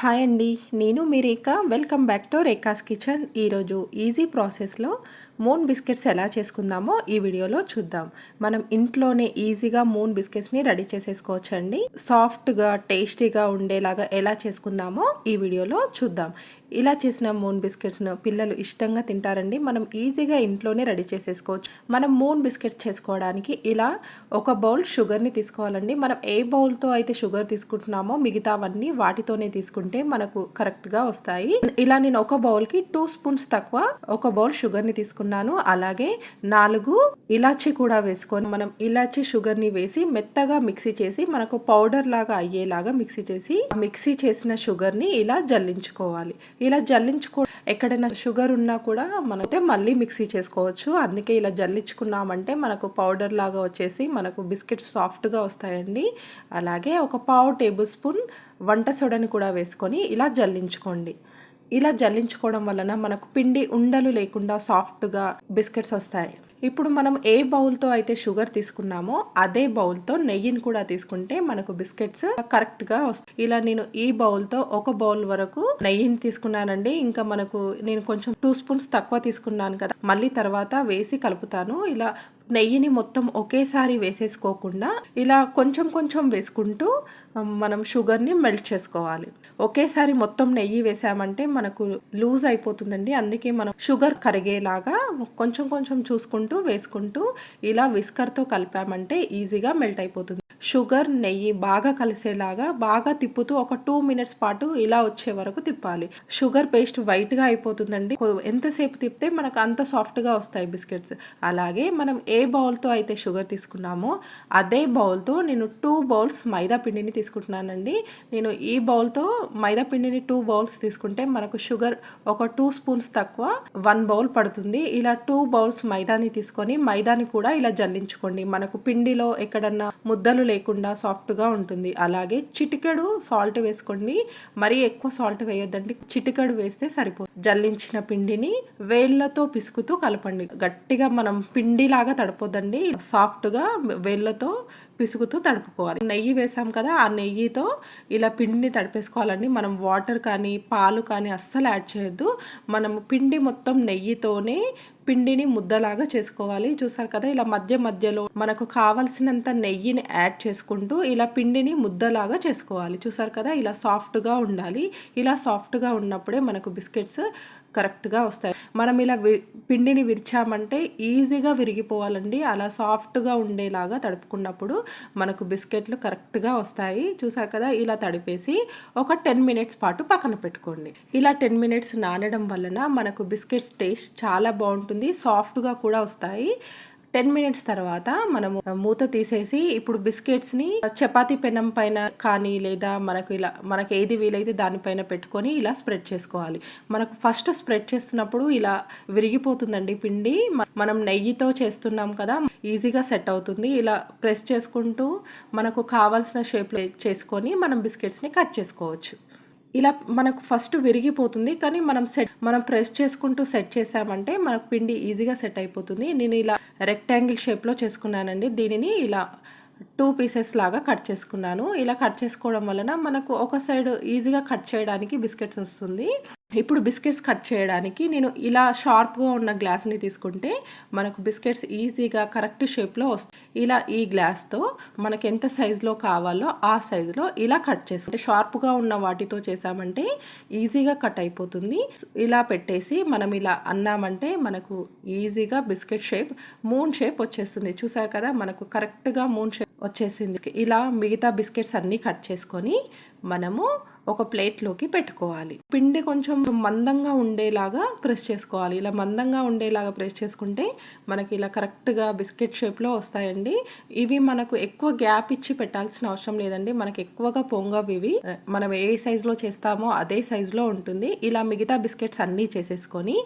Hi అండి. నేను మీ Rekha. Welcome back to Rekha's kitchen. ఈరోజు ఈజీ ప్రాసెస్లో మూన్ బిస్కెట్స్ ఎలా చేసుకుందామో ఈ వీడియోలో చూద్దాం. మనం ఇంట్లోనే ఈజీగా మూన్ బిస్కెట్స్ని రెడీ చేసేసుకోవచ్చండి. సాఫ్ట్గా టేస్టీగా ఉండేలాగా ఎలా చేసుకుందామో ఈ వీడియోలో చూద్దాం. ఇలా చేసిన మూన్ బిస్కెట్స్ను పిల్లలు ఇష్టంగా తింటారండి. మనం ఈజీగా ఇంట్లోనే రెడీ చేసేసుకోవచ్చు. మనం మూన్ బిస్కెట్స్ చేసుకోవడానికి ఇలా ఒక బౌల్ షుగర్ని తీసుకోవాలండి. మనం ఏ బౌల్తో అయితే షుగర్ తీసుకుంటున్నామో మిగతావన్నీ వాటితోనే తీసుకుంటే మనకు కరెక్ట్గా వస్తాయి. ఇలా నేను ఒక బౌల్కి టూ స్పూన్స్ తక్కువ ఒక బౌల్ షుగర్ని తీసుకున్నాను. అలాగే నాలుగు ఇలాచి కూడా వేసుకొని మనం ఇలాచి షుగర్ని వేసి మెత్తగా మిక్సీ చేసి మనకు పౌడర్ లాగా అయ్యేలాగా మిక్సీ చేసి మిక్సీ చేసిన షుగర్ని ఇలా జల్లించుకోవాలి. ఇలా జల్లించుకో ఎక్కడైనా షుగర్ ఉన్నా కూడా మనతే మళ్ళీ మిక్సీ చేసుకోవచ్చు. అందుకే ఇలా జల్లించుకున్నామంటే మనకు పౌడర్ లాగా వచ్చేసి మనకు బిస్కెట్స్ సాఫ్ట్గా వస్తాయండి. అలాగే ఒక పావు టేబుల్ స్పూన్ వంట సోడాని కూడా వేసుకొని ఇలా జల్లించుకోండి. ఇలా జల్లించుకోవడం వలన మనకు పిండి ఉండలు లేకుండా సాఫ్ట్గా బిస్కెట్స్ వస్తాయి. ఇప్పుడు మనం ఏ బౌల్తో అయితే షుగర్ తీసుకున్నామో అదే బౌల్తో నెయ్యిని కూడా తీసుకుంటే మనకు బిస్కెట్స్ కరెక్ట్గా వస్తాయి. ఇలా నేను ఈ బౌల్తో ఒక బౌల్ వరకు నెయ్యిని తీసుకున్నానండి. ఇంకా మనకు నేను కొంచెం టూ స్పూన్స్ తక్కువ తీసుకున్నాను కదా మళ్ళీ తర్వాత వేసి కలుపుతాను. ఇలా నెయ్యిని మొత్తం ఒకేసారి వేసేసుకోకుండా ఇలా కొంచెం కొంచెం వేసుకుంటూ మనం షుగర్ని మెల్ట్ చేసుకోవాలి. ఒకేసారి మొత్తం నెయ్యి వేసామంటే మనకు లూజ్ అయిపోతుందండి. అందుకే మనం షుగర్ కరిగేలాగా కొంచెం కొంచెం చూసుకుంటూ వేసుకుంటూ ఇలా విస్కర్తో కలిపామంటే ఈజీగా మెల్ట్ అయిపోతుంది. షుగర్ నెయ్యి బాగా కలిసేలాగా బాగా తిప్పుతూ ఒక టూ మినిట్స్ పాటు ఇలా వచ్చే వరకు తిప్పాలి. షుగర్ పేస్ట్ వైట్గా అయిపోతుందండి. ఎంతసేపు తిప్పితే మనకు అంత సాఫ్ట్గా వస్తాయి బిస్కెట్స్. అలాగే మనం ఏ బౌల్తో అయితే షుగర్ తీసుకున్నామో అదే బౌల్తో నేను టూ బౌల్స్ మైదా పిండిని తీసుకుంటున్నానండి. నేను ఈ బౌల్తో మైదా పిండిని టూ బౌల్స్ తీసుకుంటే మనకు షుగర్ ఒక టూ స్పూన్స్ తక్కువ వన్ బౌల్ పడుతుంది. ఇలా టూ బౌల్స్ మైదాని తీసుకొని మైదాని కూడా ఇలా జల్లించుకోండి. మనకు పిండిలో ఎక్కడన్నా ముద్దలు లేకుండా సాఫ్ట్గా ఉంటుంది. అలాగే చిటికెడు సాల్ట్ వేసుకోండి. మరీ ఎక్కువ సాల్ట్ వేయొద్దండి. చిటికెడు వేస్తే సరిపోతుంది జల్లించిన పిండిని వేళ్ళతో పిసుకుతూ కలపండి. గట్టిగా మనం పిండిలాగా తడపొద్దండి. సాఫ్ట్గా వేళ్ళతో పిసుకుతూ తడుపుకోవాలి. నెయ్యి వేసాం కదా ఆ నెయ్యితో ఇలా పిండిని తడిపేసుకోవాలండి. మనం వాటర్ కానీ పాలు కానీ అస్సలు యాడ్ చేయొద్దు. మనం పిండి మొత్తం నెయ్యితోనే పిండిని ముద్దలాగా చేసుకోవాలి. చూసారు కదా ఇలా మధ్య మధ్యలో మనకు కావలసినంత నెయ్యిని యాడ్ చేసుకుంటూ ఇలా పిండిని ముద్దలాగా చేసుకోవాలి. చూసారు కదా ఇలా సాఫ్ట్గా ఉండాలి. ఇలా సాఫ్ట్గా ఉన్నప్పుడే మనకు బిస్కెట్స్ కరెక్ట్గా వస్తాయి. మనం ఇలా వి పిండిని విరిచామంటే ఈజీగా విరిగిపోవాలండి. అలా సాఫ్ట్గా ఉండేలాగా తడుపుకున్నప్పుడు మనకు బిస్కెట్లు కరెక్ట్గా వస్తాయి. చూసారు కదా ఇలా తడిపేసి ఒక టెన్ మినిట్స్ పాటు పక్కన పెట్టుకోండి. ఇలా టెన్ మినిట్స్ నానడం వలన మనకు బిస్కెట్స్ టేస్ట్ చాలా బాగుంటుంది సాఫ్ట్గా కూడా వస్తాయి. టెన్ మినిట్స్ తర్వాత మనము మూత తీసేసి ఇప్పుడు బిస్కెట్స్ని చపాతీ పెనం పైన కానీ లేదా మనకు ఇలా మనకు ఏది వీలైతే దానిపైన పెట్టుకొని ఇలా స్ప్రెడ్ చేసుకోవాలి. మనకు ఫస్ట్ స్ప్రెడ్ చేస్తున్నప్పుడు ఇలా విరిగిపోతుందండి పిండి. మనం నెయ్యితో చేస్తున్నాం కదా ఈజీగా సెట్ అవుతుంది. ఇలా ప్రెస్ చేసుకుంటూ మనకు కావాల్సిన షేప్లో చేసుకొని మనం బిస్కెట్స్ని కట్ చేసుకోవచ్చు. ఇలా మనకు ఫస్ట్ విరిగిపోతుంది కానీ మనం సెట్ మనం ప్రెస్ చేసుకుంటూ సెట్ చేసామంటే మనకు పిండి ఈజీగా సెట్ అయిపోతుంది. నేను ఇలా రెక్టాంగిల్ షేప్లో చేసుకున్నానండి. దీనిని ఇలా టూ పీసెస్ లాగా కట్ చేసుకున్నాను. ఇలా కట్ చేసుకోవడం వలన మనకు ఒక సైడ్ ఈజీగా కట్ చేయడానికి బిస్కెట్స్ వస్తుంది. ఇప్పుడు బిస్కెట్స్ కట్ చేయడానికి నేను ఇలా షార్ప్గా ఉన్న గ్లాస్ని తీసుకుంటే మనకు బిస్కెట్స్ ఈజీగా కరెక్ట్ షేప్లో వస్తాయి. ఇలా ఈ గ్లాస్తో మనకు ఎంత సైజులో కావాలో ఆ సైజులో ఇలా కట్ చేసుకుంటే షార్ప్గా ఉన్న వాటితో చేసామంటే ఈజీగా కట్ అయిపోతుంది. ఇలా పెట్టేసి మనం ఇలా అన్నామంటే మనకు ఈజీగా బిస్కెట్ షేప్ మూన్ షేప్ వచ్చేస్తుంది. చూసారు కదా మనకు కరెక్ట్గా మూన్ షేప్ వచ్చేసింది. ఇలా మిగతా బిస్కెట్స్ అన్నీ కట్ చేసుకొని మనము ఒక ప్లేట్లోకి పెట్టుకోవాలి. పిండి కొంచెం మందంగా ఉండేలాగా ప్రెస్ చేసుకోవాలి. ఇలా మందంగా ఉండేలాగా ప్రెస్ చేసుకుంటే మనకి ఇలా కరెక్ట్గా బిస్కెట్ షేప్లో వస్తాయండి. ఇవి మనకు ఎక్కువ గ్యాప్ ఇచ్చి పెట్టాల్సిన అవసరం లేదండి. మనకి ఎక్కువగా పొంగవి ఇవి మనం ఏ సైజులో చేస్తామో అదే సైజులో ఉంటుంది. ఇలా మిగతా బిస్కెట్స్ అన్నీ చేసేసుకొని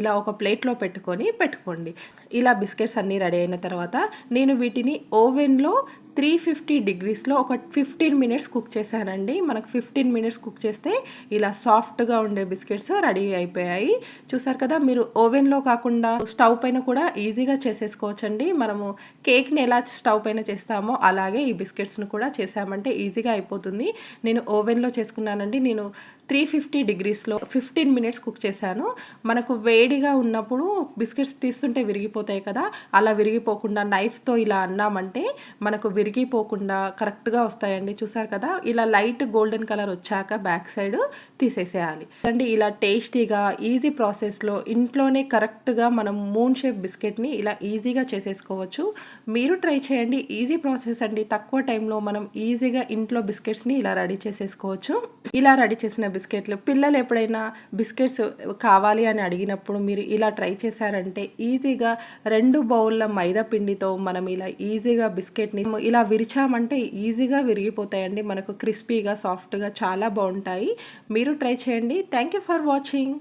ఇలా ఒక ప్లేట్లో పెట్టుకొని పెట్టుకోండి. ఇలా బిస్కెట్స్ అన్నీ రెడీ అయిన తర్వాత నేను వీటిని ఓవెన్లో త్రీ ఫిఫ్టీ డిగ్రీస్లో ఒక ఫిఫ్టీన్ మినిట్స్ కుక్ చేశానండి. మనకు ఫిఫ్టీన్ మినిట్స్ కుక్ చేస్తే ఇలా సాఫ్ట్గా ఉండే బిస్కెట్స్ రెడీ అయిపోయాయి. చూసారు కదా మీరు ఓవెన్లో కాకుండా స్టవ్ పైన కూడా ఈజీగా చేసేసుకోవచ్చండి. మనము కేక్ని ఎలా స్టవ్ పైన చేస్తామో అలాగే ఈ బిస్కెట్స్ను కూడా చేసామంటే ఈజీగా అయిపోతుంది. నేను ఓవెన్లో చేసుకున్నానండి. నేను త్రీ ఫిఫ్టీ డిగ్రీస్లో ఫిఫ్టీన్ మినిట్స్ కుక్ చేశాను. మనకు వేడిగా ఉన్నప్పుడు బిస్కెట్స్ తీస్తుంటే విరిగిపోతాయి కదా అలా విరిగిపోకుండా నైఫ్తో ఇలా అన్నామంటే మనకు విరిగిపోకుండా కరెక్ట్గా వస్తాయండి. చూసారు కదా? ఇలా లైట్ గోల్డెన్ కలర్ వచ్చాక బ్యాక్ సైడ్ తీసేసేయాలి. అండి ఇలా టేస్టీగా ఈజీ ప్రాసెస్లో ఇంట్లోనే కరెక్ట్గా మనం మూన్ షేప్ బిస్కెట్ని ఇలా ఈజీగా చేసేసుకోవచ్చు. మీరు ట్రై చేయండి. ఈజీ ప్రాసెస్ అండి. తక్కువ టైంలో మనం ఈజీగా ఇంట్లో బిస్కెట్స్ని ఇలా రెడీ చేసేసుకోవచ్చు. ఇలా రెడీ చేసిన బిస్కెట్లు పిల్లలు ఎప్పుడైనా బిస్కెట్స్ కావాలి అని అడిగినప్పుడు మీరు ఇలా ట్రై చేశారంటే ఈజీగా రెండు బౌల్ల మైదా పిండితో మనం ఇలా ఈజీగా బిస్కెట్ని ఇలా విరిచామంటే ఈజీగా విరిగిపోతాయండి. మనకు క్రిస్పీగా సాఫ్ట్గా చాలా బాగుంటాయి. మీరు ట్రై చేయండి. Thank you for watching.